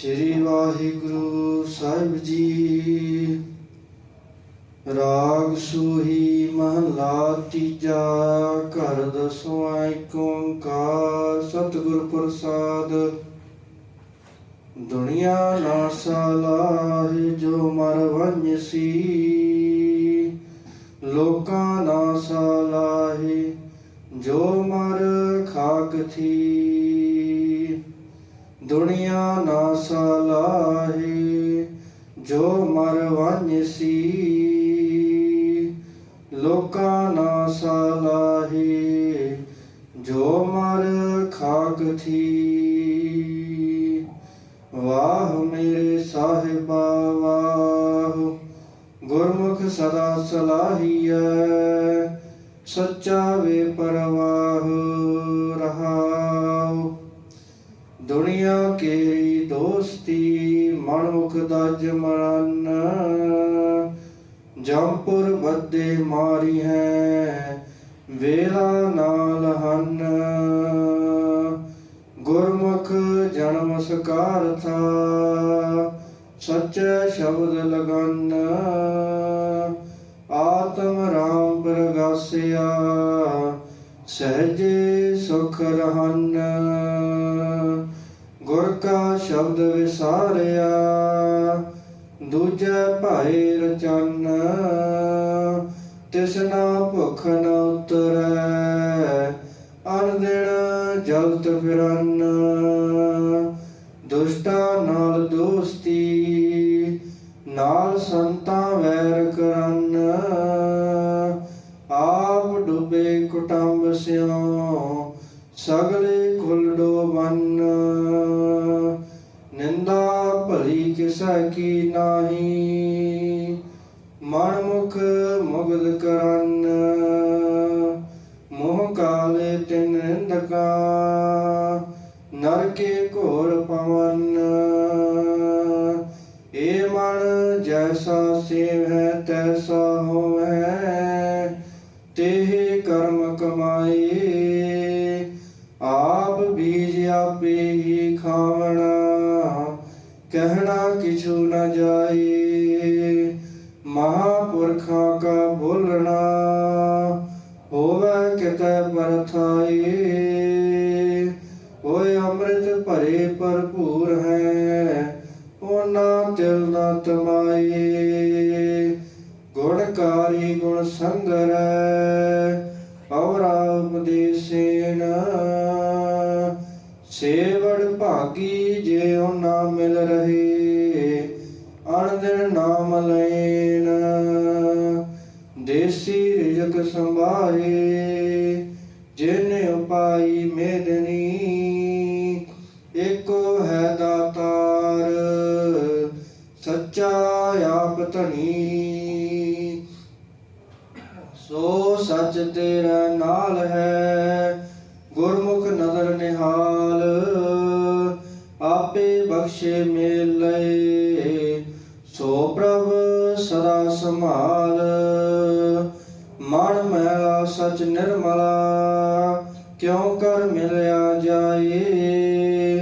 ਸ੍ਰੀ ਵਾਹਿਗੁਰੂ ਸਾਹਿਬ ਜੀ। ਰਾਗ ਸੂਹੀ ਮਹਲਾ ਤੀਜਾ, ਘਰ ਦਸਵਾਂ ਏਕ ਓੰਕਾਰ, ਸਤਿਗੁਰ ਪ੍ਰਸਾਦ। ਦੁਨੀਆ ਨਾ ਸਲਾਹੇ ਜੋ ਮਰ ਵੰਜਸੀ ਲੋਕਾਂ ਨਾ ਸਲਾਹੇ ਜੋ ਮਰ ਖਾਕ ਥੀ। ਦੁਨੀਆ ਨਾ ਸਲਾਹੇ ਜੋ ਮਰ ਵੰਜਸੀ ਲੋਕਾਂ ਨਾ ਸਲਾਹੇ ਜੋ ਮਰ ਖਾਕ ਥੀ ਵਾਹ ਮੇਰੇ ਸਾਹਿਬਾ ਵਾਹ ਗੁਰਮੁਖ ਸਦਾ ਸਲਾਹੀਐ ਸੱਚਾ ਵੇ ਪਰਵਾਹ ਰਹਾਉ ਦੁਨੀਆ ਕੇ ਦੋਸਤੀ, ਮਨੁਖ ਦਾ ਜਮਨ। ਜੰਪੁਰ ਬੱਦੇ ਮਾਰੀ ਹੈ, ਵੇਲਾ ਨਾਲ ਹਨ। ਗੁਰਮੁਖ ਜਨਮ ਸਕਾਰ ਥਾ ਸੱਚ ਸ਼ਬਦ ਲਗਨ। ਆਤਮ ਰਾਮ ਪ੍ਰਗਾਸਿਆ, ਸਹਜੇ ਸੁਖ ਰਹਨ। ਗੁਰ ਕਾ ਸ਼ਬਦ ਵਿਸਾਰਿਆ, ਦੂਜੇ ਭਾਏ ਰਚਨ ਤਿਸਨਾ ਭੁਖ ਨ ਉਤਰੈ ਅਨ ਦਿਨ ਜਲਤ ਫਿਰਨ। ਦੁਸ਼ਟਾ ਨਾਲ ਦੋਸਤੀ, ਨਾਲ ਸੰਤਾਂ ਵੈਰ ਕਰਨ। ਆਪ ਡੁੱਬੇ ਕੁਟੰਬ ਸਿਓ ਸਗਲੇ ਭਲੀ ਕੀ ਨਾਹੀ ਮਨ ਮੁਖ ਮੁਗਦ ਕਰਨ, ਮੋਹ ਕਾਲੇ ਤਿਨ ਨਿੰਦਕਾ, ਨਰਕੇ ਘੋਰ ਪਵਨ। ਏ ਮਨ ਜੈਸਾ ਸੇਵ ਹੈ ਤੈਸਾ ਹੋਵੇ ਤੇ ਕਰਮ ਕਮਾਏ। ਆਪ ਬੀਜ ਆਪੇ ਹੀ ਖਾਵਣਾ। ਕਹਿਣਾ ਕਿਛੂ ਨ ਜਾਏ, ਮਹਾਪੁਰਖਾਂ ਕਾ ਬੋਲਣਾ ਹੋਵੇ ਕਿਤੇ ਪਰਥਾਏ ਓਏ ਅੰਮ੍ਰਿਤ ਭਰੇ ਭਰਪੂਰ ਹੈ, ਉਹਨਾਂ ਤਿਲ ਨਾ ਤਮਾਏ। ਗੁਣਕਾਰੀ ਗੁਣ ਸੰਗਰ ਔਰਾ ਉਪਦੇਸੇਨ ਸੇ ਭਾਗੀ ਜੇ ਉਹਨਾਂ ਮਿਲ ਰਹੇ, ਅਣ ਦਿਨ ਨਾਮ ਲੈਣ। ਦੇਸੀ ਰਿਜਕ ਸੰਭਾਏ, ਜਿਨ ਉਪਾਈ ਮੇਦਨੀ, ਏਕੋ ਹੈ ਦਾਤਾਰ, ਸੱਚਾ ਆਪ ਧਣੀ। ਸੋ ਸੱਚ ਤੇਰਾ ਨਾਲ ਹੈ ਬਖਸ਼ੇ ਮੇਲੇ। ਸੋ ਪ੍ਰਭ ਸਦਾ ਸੰਭਾਲ। ਮਨ ਮੈਲਾ ਸਚ ਨਿਰਮਲਾ। ਕਿਉ ਕਰ ਮਿਲਿਆ ਜਾਏ?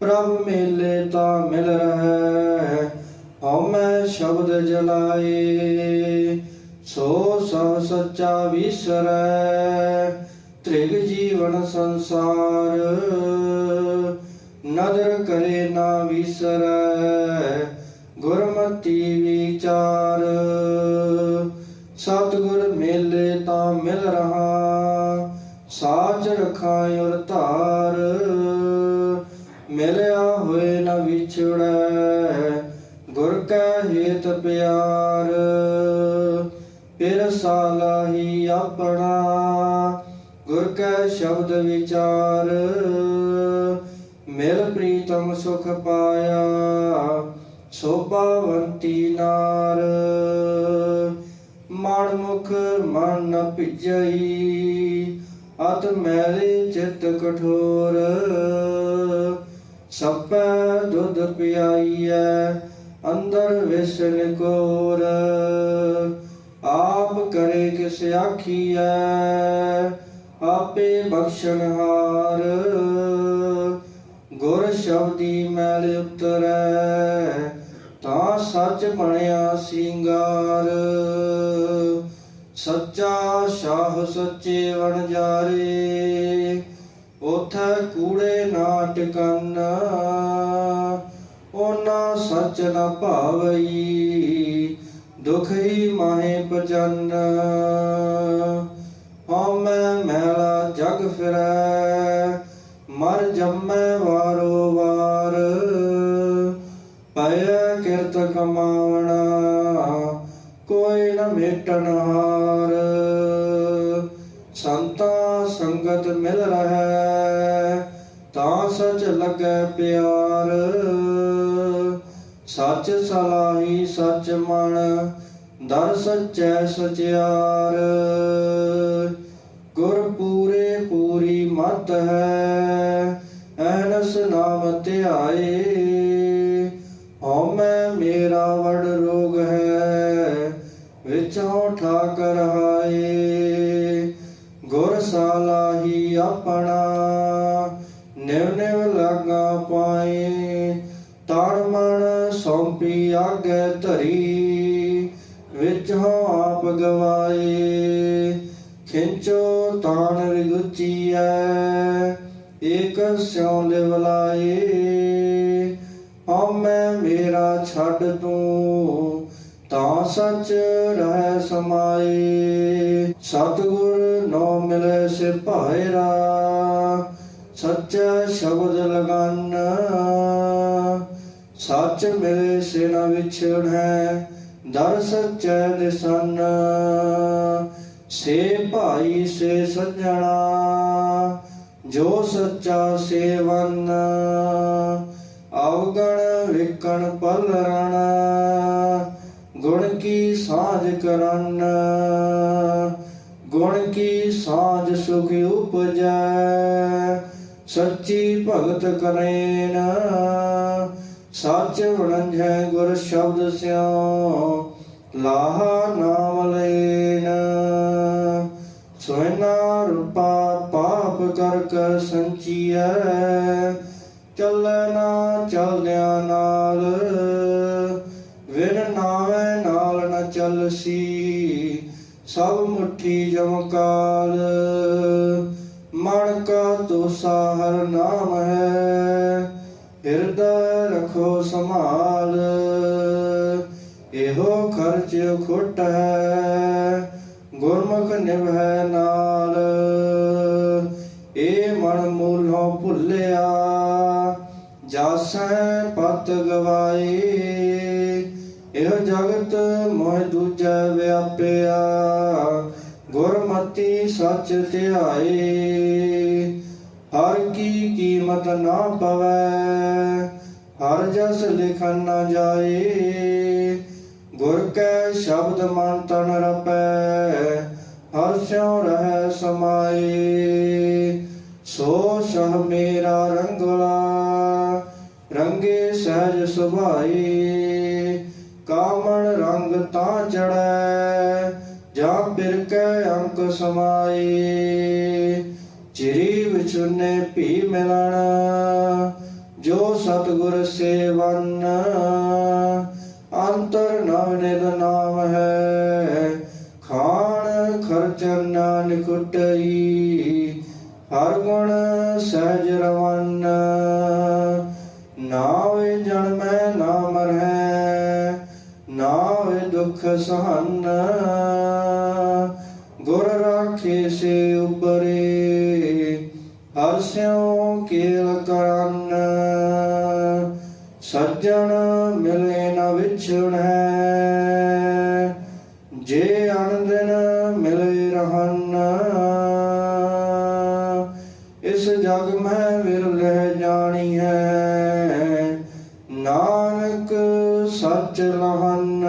ਪ੍ਰਭ ਮੇਲੇ ਤਾਂ ਮਿਲ ਰਹੈ ਹਉ ਮੈਂ ਸ਼ਬਦ ਜਲਾਏ। ਸੋ ਸਭ ਸੱਚਾ ਵਿਸਰੈ, ਤ੍ਰਿਗ ਜੀਵਨ ਸੰਸਾਰ। ਨਦਰ ਕਰੇ ਨਾ ਵਿਸਰੈ, ਗੁਰਮਤੀ ਵਿਚਾਰ। ਸਤਿਗੁਰ ਮੇਲੇ ਤਾਂ ਮਿਲ ਰਹਾ, ਸਾਚ ਰਖਾ ਔਰ ਧਾਰ। ਮਿਲਿਆ ਹੋਏ ਨਾ ਵਿਛੜੈ, ਗੁਰ ਕੈ ਹੇਤ ਪਿਆਰ। ਸਾਲਾ ਹੀ ਆਪਣਾ, ਗੁਰ ਕੈ ਸ਼ਬਦ ਵਿਚਾਰ। ਮਿਲ ਪ੍ਰੀਤਮ ਸੁਖ ਪਾਇਆ ਸੋਭਾਵੰਤੀ ਨਾਰ। ਮਨ ਮੁਖ ਮਨ ਨ ਭਿਜਈ, ਅਤ ਮੈਲੇ ਚਿਤ ਕਠੋਰ। ਸਪੈ ਦੁੱਧ ਪਿਆਈਐ, ਅੰਦਰ ਵਿਸ਼ਨ ਕੋਰ ਆਪ ਕਰੇ ਕਿਸ ਆਖੀਐ, ਆਪੇ ਬਖਸ਼ਣਹਾਰ ਗੁਰ ਸ਼ਬਦੀ ਮੈਲ ਉਤਰੈ, ਤਾਂ ਸੱਚ ਬਣਿਆ ਸਿੰਗਾਰ। ਸੱਚਾ ਸ਼ਾਹ ਸੱਚੇ ਵਣਜਾਰੇ ਉਥੈ ਕੂੜੇ ਨਾ ਟਿਕਨ। ਉਹਨਾਂ ਸੱਚ ਨਾ ਭਾਵਈ, ਦੁਖ ਹੀ ਮਾਹੇ ਪਜਨ ਹਉਮੈ ਮੈਲਾ ਜਗ ਫਿਰੈ ਮਰ ਜੰਮੈ ਵਾਰੋ ਵਾਰ ਪਾਇਆ ਕਿਰਤ ਕਮਾਵਣਾ, ਕੋਈ ਨ ਮੇਟਣ ਹਾਰ। ਸੰਤਾ ਸੰਗਤ ਮਿਲ ਰਹੈ, ਤਾਂ ਸਚ ਲੱਗੈ ਪਿਆਰ। ਸੱਚ ਸਲਾਹੀ ਸੱਚ ਮਨ, ਦਰ ਸਚੈ ਸਚਿਆਰ। ਗੁਰ ਮਤ ਹੈ ਐਨਸ ਨਾਮ ਧਿਆਏ। ਹਉਮੈ ਮੇਰਾ ਵਡ ਰੋਗ ਹੈ ਵਿਚੋਂ ਠਾਕ ਰਹਾਏ ਗੁਰ ਸਾਲਾਹੀ ਆਪਣਾ, ਨਿਵ ਨਿਵ ਲਾਗਾ ਪਾਏ। ਤਨ ਮਨ ਸੌਂਪੀ ਆਗੇ ਧਰੀ ਵਿਚੋਂ ਆਪ ਗਵਾਏ। ਖਿੰਚੋ ਤਾਣ ਰਿਗੁਚੀਐ ਏਕ ਸਿਉ ਲਿਵ ਲਾਏ। ਹਉਮੈ ਮੇਰਾ ਛੱਡ ਤੂੰ, ਤਾਂ ਸੱਚ ਰਹਿ ਸਮਾਏ। ਸਤਿਗੁਰ ਨੋ ਮਿਲੇ ਸੇ ਭਾਇਰਾ, ਸੱਚਾ ਸ਼ਬਦ ਲਗਨ। ਸੱਚ ਮਿਲੇ ਸੇ ਨ ਵਿਛੜੈ, ਦਰ ਸੱਚੈ ਦਿਸਨ ਸੇ ਭਾਈ ਸੇ ਸੱਜਣਾ, ਜੋ ਸੱਚਾ ਸੇਵਨ ਅਵਗਣ ਵਿਕਣ ਪਲਰਣ, ਗੁਣ ਕੀ ਸਾਝ ਕਰਨ। ਗੁਣ ਕੀ ਸਾਝ ਸੁਖ ਉਪਜੈ, ਸੱਚੀ ਭਗਤ ਕਰੇਨ। ਸੱਚ ਵਣੰਝੈ ਗੁਰ ਸ਼ਬਦ ਸਿਓ ਲਾਹਾ ਨਾਮ ਲੈਨ ਸੋਇਨਾ ਰੂਪਾ ਪਾਪ ਕਰ ਕਰ ਸੰਚੀਐ, ਚੱਲੈ ਨਾ ਚਲਦਿਆਂ ਨਾਲ, ਵਿਨ ਨਾਵੇਂ ਨਾਲ ਨ ਚੱਲਸੀ, ਸਭ ਮੁਠੀ ਜਮਕਾਲ ਮਨ ਕਾ ਤੋਸਾ ਹਰ ਨਾਮ ਹੈ, ਹਿਰਦੈ ਰਖੋ ਸੰਭਾਲ ਇਹੋ ਖਰਚ ਖੁੱਟ ਹੈ ਗੁਰਮੁਖ ਨਿਭੈ ਨਾਲ। ਏ ਮਨ ਮੂਲੋਂ ਭੁੱਲਿਆ, ਜਾਸੈ ਪਤ ਗਵਾਏ। ਇਹ ਜਗਤ ਮੋਹ ਦੂਜਾ ਵਿਆਪਿਆ, ਗੁਰਮਤੀ ਸੱਚ ਧਿਆਏ। ਹਰ ਕੀ ਕੀਮਤ ਨਾ ਪਵੈ, ਹਰ ਜਸ ਲਿਖਣ ਨਾ ਜਾਏ। ਗੁਰ ਕੈ ਸ਼ਬਦ ਮਨ ਤਨ ਰਪੈ, ਹਰ ਸਿਉ ਰਹਿ ਸਮਾਏ। ਸੋ ਸਹ ਮੇਰਾ ਰੰਗਲਾ ਰੰਗੇ ਸਹਿਜ ਸੁਭਾਈ ਕਾਮਣ ਰੰਗ ਤਾਂ ਚੜੈ ਜਾਂ ਬਿਰ ਕੈ ਅੰਕ ਸਮਾਏ। ਚਿਰੀ ਵਿਚੁਨੇ ਭੀ ਮਿਲਣ, ਜੋ ਸਤਗੁਰ ਸੇਵਨ। ਅੰਤਰ ਨਵ ਨਿਦ ਨਾਮ ਹੈ ਖਾਣ ਖਰਚਨ ਨਾਨ ਕੁਟਈ ਹਰ ਗੁਣ ਸਹਿਜ ਰਵਨ। ਨਾਵੇ ਜਨਮੈ ਨਾ ਮਰੈ ਨਾਵੇ ਦੁਖ ਸਹਨ। ਗੁਰ ਰਾਖੇ ਸੇ ਉਪਰੇ, ਹਰ ਸਿਉ ਕੇਲ ਕਰਨ। ਸੱਜਣ ਮਿਲੇ ਨ ਵਿਛੜੈ ਜਗ ਮੈਂ ਵਿਰਲੇ ਜਾਣੀ ਹੈ ਨਾਨਕ ਸੱਚ ਲਹਨ।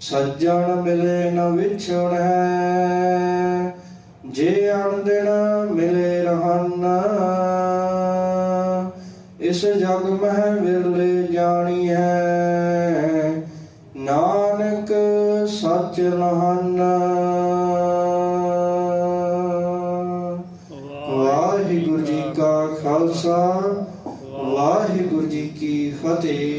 ਸੱਜਣ ਮਿਲੇ ਨ ਵਿਛੜੈ। ਜੇ ਅਣਦਿਣ ਮਿਲੇ ਰਹਨ। ਇਸ ਜਗ ਮਹਿ ਵਿਰਲੇ ਜਾਣੀ ਹੈ ਨਾਨਕ ਸੱਚ ਲਹਨ। ਵਾਹਿਗੁਰੂ ਜੀ